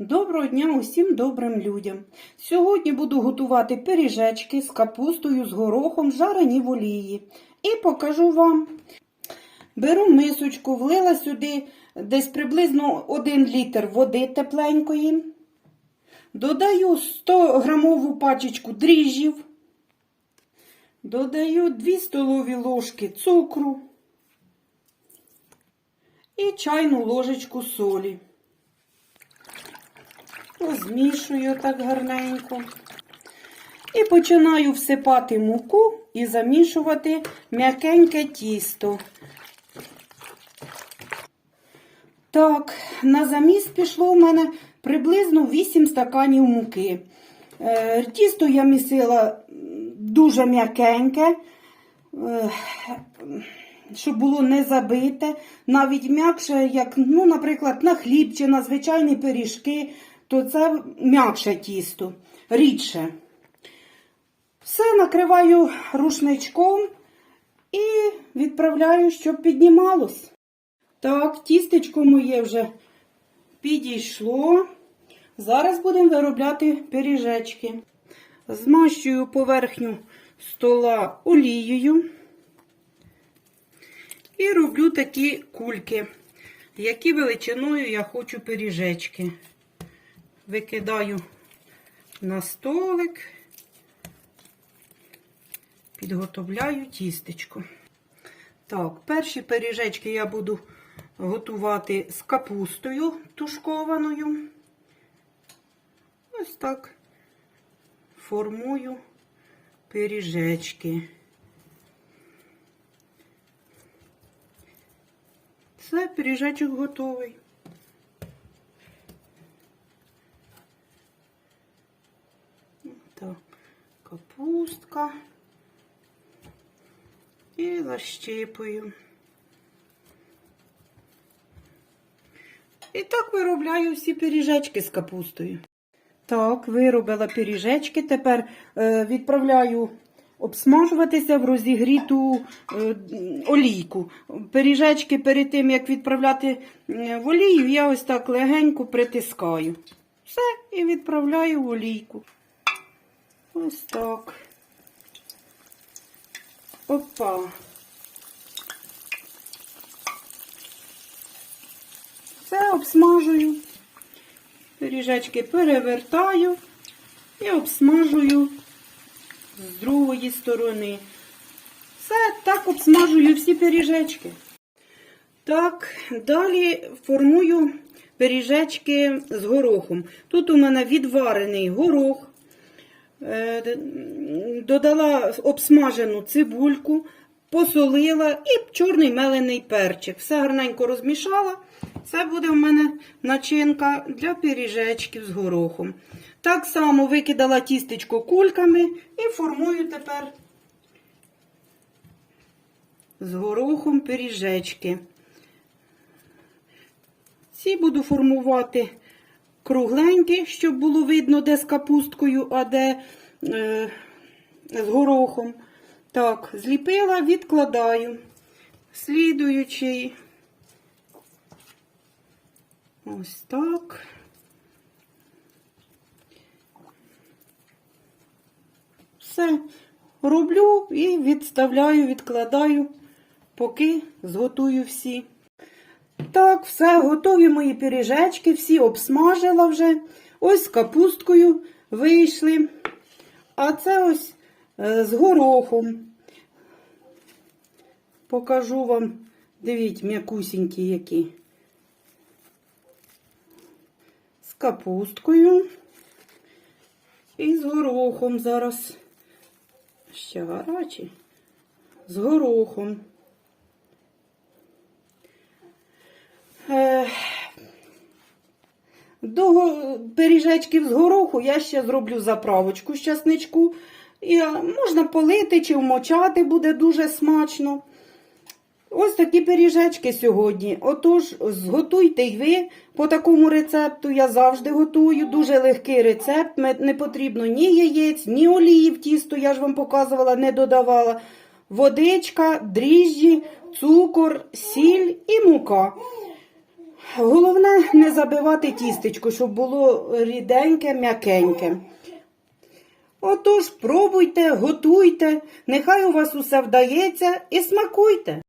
Доброго дня усім добрим людям. Сьогодні буду готувати пиріжечки з капустою, з горохом, жарені в олії. І покажу вам. Беру мисочку, влила сюди десь приблизно 1 літр води тепленької. Додаю 100 грамову пачечку дріжджів. Додаю 2 столові ложки цукру і чайну ложечку солі. Розмішую так гарненько. І починаю всипати муку і замішувати м'якеньке тісто. Так, на заміс пішло в мене приблизно 8 стаканів муки. Е, Тісто я місила дуже м'якеньке, е, щоб було не забите, навіть м'якше, як, ну, наприклад, на хліб чи на звичайні пиріжки, то це м'якше тісто, рідше. Все накриваю рушничком і відправляю, щоб піднімалось. Так, тістечко моє вже підійшло. Зараз будемо виробляти пиріжечки. Змащую поверхню стола олією і роблю такі кульки, які величиною я хочу пиріжечки. Викидаю на столик, підготовляю тістечко. Так, перші пиріжечки я буду готувати з капустою тушкованою. Ось так формую пиріжечки. Все, пиріжечок готовий. Так, капустка і защипую. І так виробляю всі пиріжечки з капустою. Так, виробила пиріжечки. Тепер е, відправляю обсмажуватися в розігріту е, олійку. Пиріжечки перед тим, як відправляти е, в олію, я ось так легенько притискаю. Все, і відправляю в олійку. Ось так. Опа. Все обсмажую. Пиріжечки перевертаю і обсмажую з другої сторони. Все, так обсмажую всі пиріжечки. Так, далі формую пиріжечки з горохом. Тут у мене відварений горох. Е, Додала обсмажену цибульку, посолила і чорний мелений перчик. Все гарненько розмішала. Це буде в мене начинка для пиріжечків з горохом. Так само викидала тістечко кульками і формую тепер з горохом пиріжечки. Ці буду формувати кругленькі, щоб було видно, де з капусткою, а де е, з горохом. Так, зліпила, відкладаю. Слідуючий. Ось так. Все роблю і відставляю, відкладаю, поки зготую всі. Так, все, готові мої пиріжечки, всі обсмажила вже. Ось з капусткою вийшли. А це ось е, з горохом. Покажу вам, дивіться, м'якусінькі які. З капусткою і з горохом зараз. Ще гарячі. З горохом. До го- пиріжечків з гороху я ще зроблю заправочку з часничку. І е, можна полити чи вмочати, буде дуже смачно. Ось такі пиріжечки сьогодні. Отож, зготуйте й ви по такому рецепту. Я завжди готую. Дуже легкий рецепт. Не потрібно ні яєць, ні олії в тісто, я ж вам показувала, не додавала. Водичка, дріжджі, цукор, сіль і мука. Головне не забивати тістечко, щоб було ріденьке, м'якеньке. Отож, пробуйте, готуйте, нехай у вас усе вдається і смакуйте.